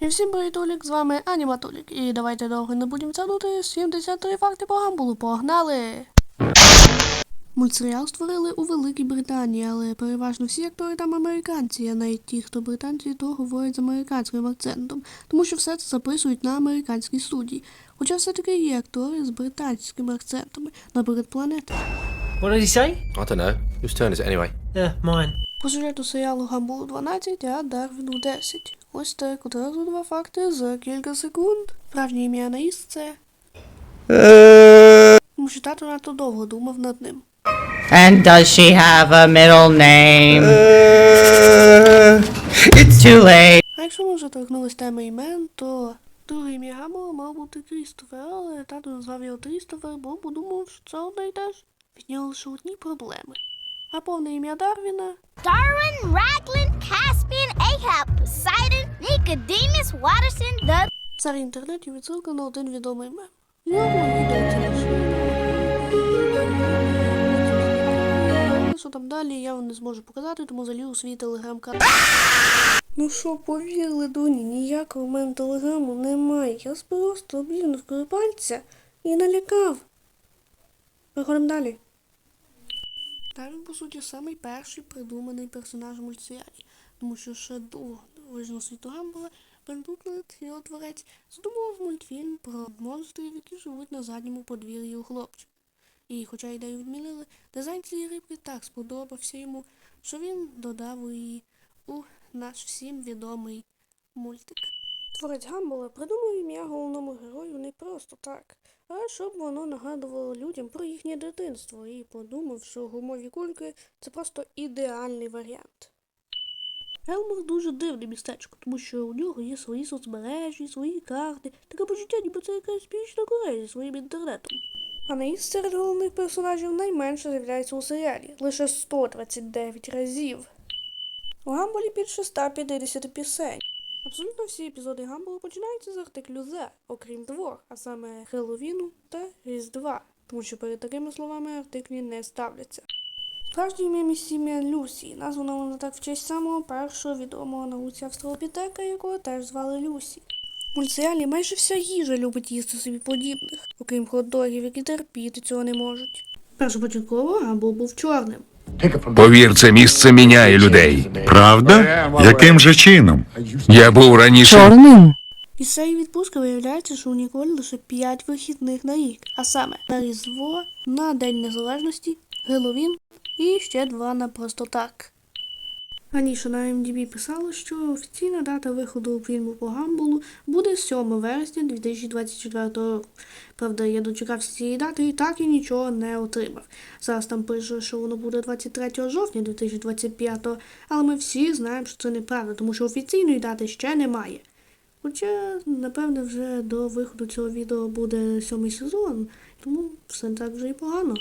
І всім привітолік, з вами Аніматолік. І давайте довго не будемо тягнути 73 факти по гамбулу. Погнали! Мультсеріал створили у Великій Британії, але переважно всі актори там американці, а навіть ті, хто британці, то говорять з американським акцентом, тому що все це записують на американській студії. Хоча все-таки є актори з британськими акцентами, наприклад, планета. What did he say? I don't know. Whose turn is it anyway? Yeah, mine. По сюжету серіалу Гамбулу 12, а Дарвіну 10. Ось так, одразу два факти за кілька секунд. Справжнє ім'я Анаїс це. Тому що тато надто довго думав над ним. And does she have a middle name? it's too late. А якщо ми вже торкнулись теми імен, то друге ім'я Гамбула мав бути Крістофер, але тато назвав його Крістофер, бо подумав, що це одне й те ж. Від нього лише одні проблеми. А повне ім'я Дарвіна Darwin, Raglan, Caspian, Ahab, Poseidon, Nicodemus, Watterson, the Цар інтернетів відсилка на один відомий мем. Йому. Що там далі, я вам не зможу показати, тому залью у свій телеграм-канал. Ну що, повірили, доні, ніякого в мене телеграму немає. Я просто облівнувкою пальця і налякав. Переходимо далі. Та по суті, самий перший придуманий персонаж мультсеріалі, тому що ще до оригінал світу Гамбола Бен його творець, задумував мультфільм про монстрів, які живуть на задньому подвір'ї у хлопчика. І, хоча ідею відмінили, дизайн цієї рибки так сподобався йому, що він додав її у наш всім відомий мультик. Творець Гамбола придумав ім'я головному герою не просто так, а щоб воно нагадувало людям про їхнє дитинство і подумав, що гумові кульки це просто ідеальний варіант. Елмор дуже дивне містечко, тому що у нього є свої соцмережі, свої карти, таке почуття, ніби це якась північна Корея зі своїм інтернетом. Анаїс серед головних персонажів найменше з'являється у серіалі лише 129 разів. У Гамболі більше 150 пісень. Абсолютно всі епізоди Гамбола починаються з артиклю «the», окрім двох, а саме Хеллоуіну та Різдва, тому що перед такими словами артиклі не ставляться. Справжнє ім'я місім'я Люсі, названа вона так в честь самого першого відомого науці австралопітека, якого теж звали Люсі. У мультсеріалі майже вся їжа любить їсти собі подібних, окрім хот-догів, які терпіти цього не можуть. Першопочатково Гамбл був чорним. Повір, це місце міняє людей. Правда? Яким же чином? Я був раніше. Чорним. Із цієї відпустки виявляється, що у Ніколі лише 5 вихідних на рік, а саме на Різдво, на День Незалежності, Геловін і ще два на просто так. Раніше на MDB писало, що офіційна дата виходу фільму по Гамбулу буде 7 вересня 2024 року. Правда, я дочекався цієї дати і так і нічого не отримав. Зараз там пише, що воно буде 23 жовтня 2025, але ми всі знаємо, що це неправда, тому що офіційної дати ще немає. Хоча, напевне, вже до виходу цього відео буде сьомий сезон, тому все так вже і погано.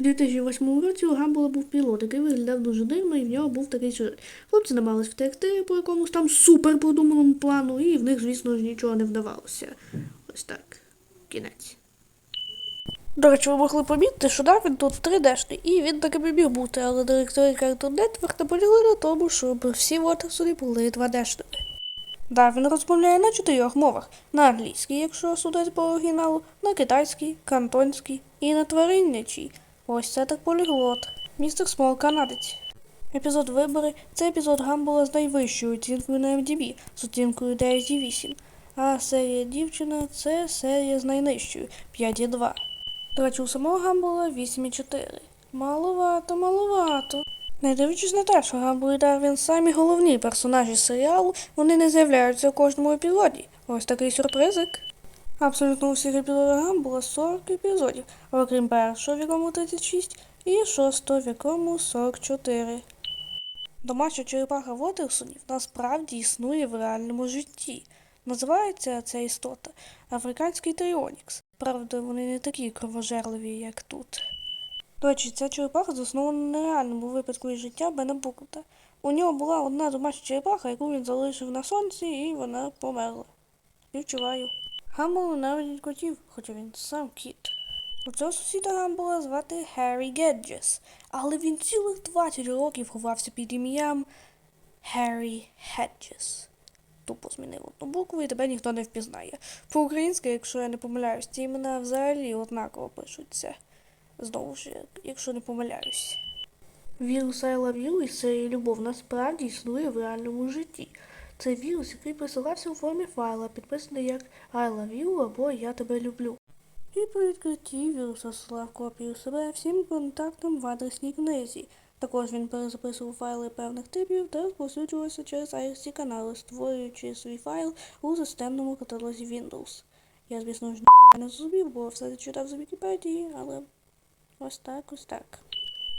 У 2008 році у Гамбола був пілот, який виглядав дуже дивно, і в нього був такий сюжет. Хлопці намагались втекти по якомусь там супер продуманому плану, і в них, звісно ж, нічого не вдавалося. Ось так. Кінець. До речі, ви могли помітити, що Дарвін тут 3D-шний, і він таки би міг бути, але директори Cartoon Network наполягли на тому, щоб всі Вотерсони були 2D-шними. Дарвін розмовляє на чотирьох мовах: на англійській, якщо судити по оригіналу, на китайській, кантонській і на тваринничій. Ось це так поліглот. Містер Смол канадець. Епізод вибори це епізод Гамбола з найвищою оцінкою на MDB з оцінкою 9,8. А серія дівчина це серія з найнижчою 5,2. До речі, у самого Гамбола 8,4. Маловато, маловато. Не дивлячись на те, що Гамбл і Дарвін самі головні персонажі серіалу, вони не з'являються у кожному епізоді. Ось такий сюрпризик. Абсолютно у всіх епізодах Гамбула 40 епізодів, окрім першого, в якому 36, і шостого, в якому 44. Домашня черепаха Вотерсонів насправді існує в реальному житті. Називається ця істота Африканський Тріонікс. Правда, вони не такі кровожерливі, як тут. До речі, ця черепаха заснована на реальному випадку із життя Бена Буклета. У нього була одна домашня черепаха, яку він залишив на сонці, і вона померла. Співчуваю. Гамбол ненавидить котів, хоча він сам кіт. У цього сусіда Гамбола звати Харрі Геджес, але він цілих 20 років ховався під ім'ям Харрі Хеджес. тупо змінив одну букву і тебе ніхто не впізнає. По-українськи, якщо я не помиляюсь, ці імена взагалі однаково пишуться. Знову ж, якщо не помиляюсь. Вірус I love you із серії Любов насправді існує в реальному житті. Це вірус, який присилався у формі файла, підписаний як I love you або Я тебе люблю. І при відкритті вірус розсилав копію себе всім контактам в адресній книзі. Також він перезаписував файли певних типів та розповсюджувався через IRC канали, створюючи свій файл у системному каталозі Windows. Я, звісно ж, не зрозумів, бо все це читав за Вікіпедії, але ось так, ось так.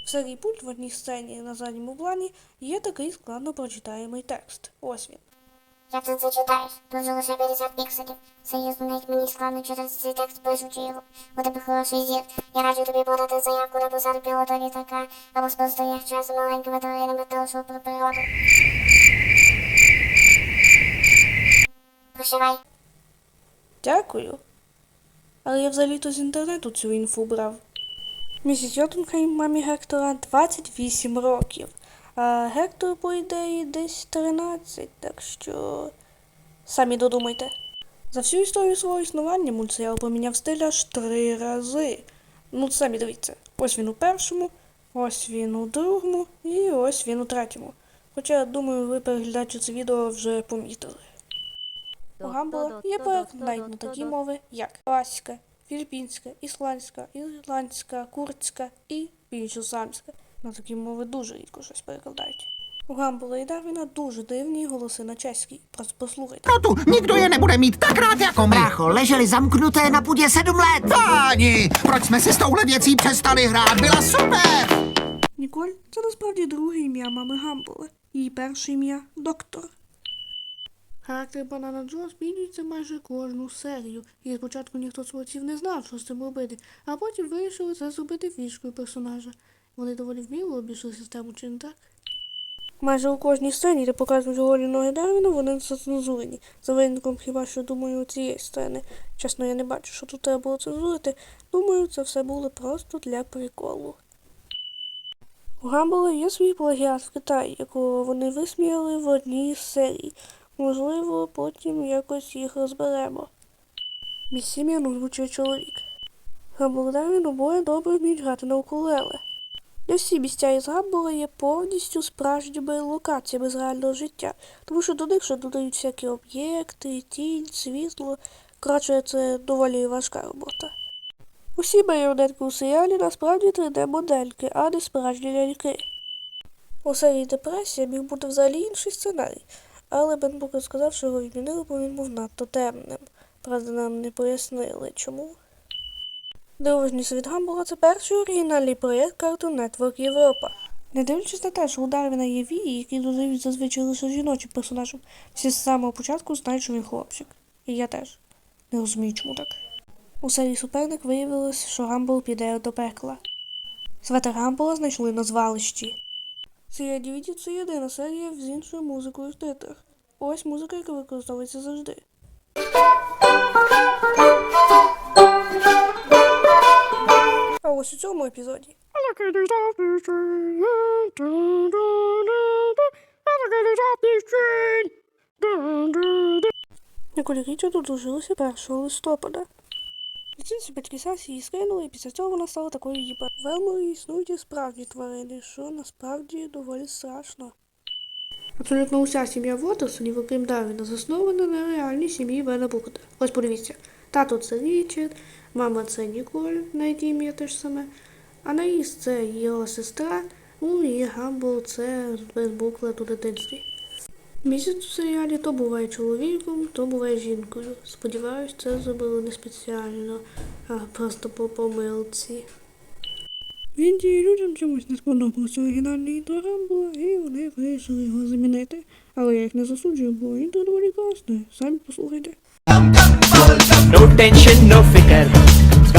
В серії пульт в одній сцені на задньому плані є такий складно прочитаємий текст. Ось він. Як ти це читаєш? Дуже лише 50 пікселів. Серйозно, навіть мені складно через цей текст пишучи його. У тебе хороший зір. Я раджу тобі подати заявку на посаду пілота літака або спостерігача за маленькими тваринами та про природу. Прощавай. Дякую. Але я взагалі-то з інтернету цю інфу брав. Місіс Йотунхейм мамі Гектора 28 років, а Гектор, по ідеї, десь 13, так що. Самі додумайте. За всю історію свого існування мультсеріал поміняв стиль аж три рази. Ну, самі дивіться. Ось він у першому, ось він у другому і ось він у третьому. Хоча, думаю, ви переглядаючи це відео вже помітили. У Гамбола є навіть на такі мови, як Аська, філіппінська, ісландська, ірландська, курдська і більшосамська. На такі мови дуже рідко щось перекладають. У Гамбола і Дарвіна дуже дивні голоси на čeští. Просто послухайте. No tu nikdo je nebude mít tak rád jako my. Brácho, leželi zamknuté na půdě sedm let. Páni, proč jsme si s touhle věcí přestali hrát? Byla super! Ніколь це насправді друге ім'я мами Гамбола. Її перше ім'я доктор. Характер Банана Джо змінюється майже кожну серію, і спочатку ніхто з творців не знав, що з цим робити, а потім вирішили це зробити фішкою персонажа. Вони доволі вміло обійшли систему, чи не так? Майже у кожній сцені, де показують голі ноги Дарвіна, вони зацензурені. За винятком хіба що думаю цієї сцени. Чесно, я не бачу, що тут треба було цензурити. Думаю, це все було просто для приколу. У Гамбола є свій плагіат в Китаї, якого вони висміяли в одній з серій. Можливо, потім якось їх розберемо. Мій Сім'ян чоловік. Гамбол Дарвін обоє добре вміють грати на укулеле. Не всі місця із Гамбола є повністю справжніми локаціями з реального життя, тому що до них ще додають всякі об'єкти, тінь, світло. Коротше, це доволі важка робота. Усі маріонетки у серіалі насправді 3D-модельки, а не справжні ляльки. У серії Депресія міг бути взагалі інший сценарій, але Бен Букер сказав, що його відмінили, бо він був надто темним. Правда, нам не пояснили, чому. Дивовижний світ Гамбурга це перший оригінальний проєкт Cartoon Network Європа. Не дивлячись на те, що у Дарвіна є вії, які додають зазвичай лише жіночим персонажам, всі з самого початку знають, що він хлопчик. І я теж. Не розумію, чому так. У серії суперник виявилось, що Гамбл піде до пекла. Светер Гамбола знайшли на звалищі. Серія DVD – це єдина серія з іншою музикою в титрах. Ось музика, яка використовується завжди. Епізоді. Ніколі Річард одружилася 1 листопада. Ліцензію батьки Сасі її скинули, і після цього вона стала такою їба. В Елморі існують і справді тварини, що насправді доволі страшно. Абсолютно уся сім'я Вотерсонів, окрім Дарвіна, заснована на реальній сім'ї Бена Букета. Ось подивіться. Тато це Річард, мама це Ніколь, навіть ім'я теж саме. Анаїс ну це його сестра, ну і Гамбл це без буклету дитинстві. Місяць у серіалі то буває чоловіком, то буває жінкою. Сподіваюсь, це зробили не спеціально, а просто по помилці. В Індії людям чомусь не сподобався оригінальний інтро Гамбла, і вони вирішили його замінити. Але я їх не засуджую, бо інтро доволі класне. Самі послухайте. No tension, no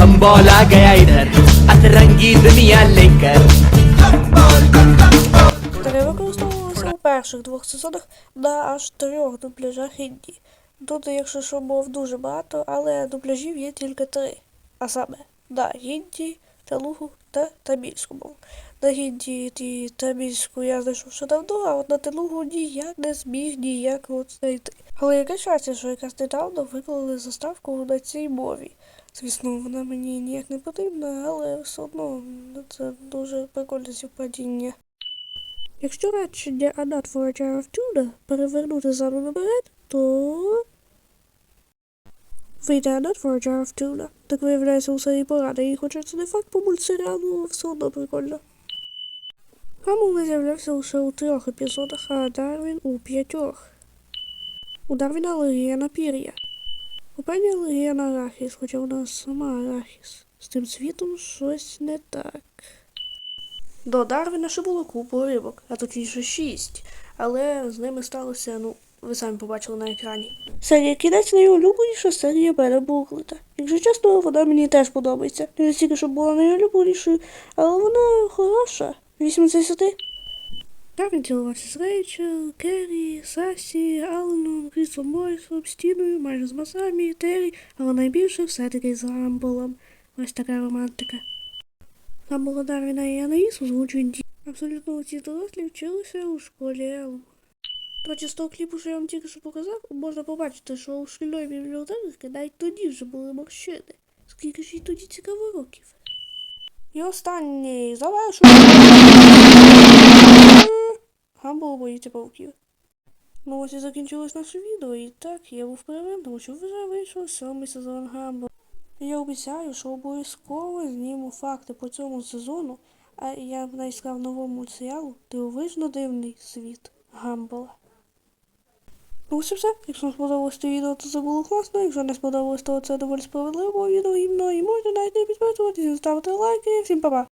फिकर गम्बॉल आ गया इधर अतरंगी दुनिया लेकर Старе використовувалося у перших двох сезонах на аж трьох дубляжах Індії. Тут, якщо що, мов дуже багато, але дубляжів є тільки три. А саме на Гінді, Телугу та тамільську мову. На гінді ті тамільську я знайшов ще давно, а от на телугу ніяк не зміг ніяк от знайти. Але яке щастя, що якраз недавно виклали заставку на цій мові. Звісно, вона мені ніяк не потрібна, але все одно це дуже прикольне співпадіння. Якщо речення jar of tuna перевернути задом наперед, то вийде jar of tuna. Так виявляється у серії поради, і хоча це не факт по мультсеріалу, все одно прикольно. Гамул не з'являвся лише у трьох епізодах, а Дарвін у п'ятьох. У Дарвіна алергія на пір'я. У Пені алергія на арахіс, хоча вона сама арахіс. З тим світом щось не так. До Дарвіна ще було купу рибок, а точніше шість, але з ними сталося, ну, ви самі побачили на екрані. Серія кінець найулюбленіша серія Бена. Якщо чесно, вона мені теж подобається. Не настільки, щоб була найулюбленішою, але вона хороша. 8 з 10. Дарвін цілувався з Рейчел, Керрі, Сасі, Алленом, Крісом Моррісом, Стіною, майже з Масамі, Террі, але найбільше все-таки з Гамболом. Ось така романтика. Гамбола Дарвіна і Анаїс озвучують ді. Абсолютно усі дорослі вчилися у школі Елм. Речі, з того кліпу, що я вам тільки що показав, можна побачити, що у шкільної бібліотеки навіть тоді вже були морщини. Скільки ж їй тоді цікаво років. І останній завершую. Гамбл боїться пауків. Ну ось і закінчилось наше відео, і так, я був правим, тому що вже вийшов сьомий сезон Гамбл. Я обіцяю, що обов'язково зніму факти по цьому сезону, а я б навіть сказав новому серіалу Дивовижно дивний світ Гамбола. Ну ось все. Якщо вам сподобалось це відео, то це було класно. Якщо не сподобалось, то це доволі справедливо відео гімно і можна навіть не підписуватися, ставити лайки. Всім па-па!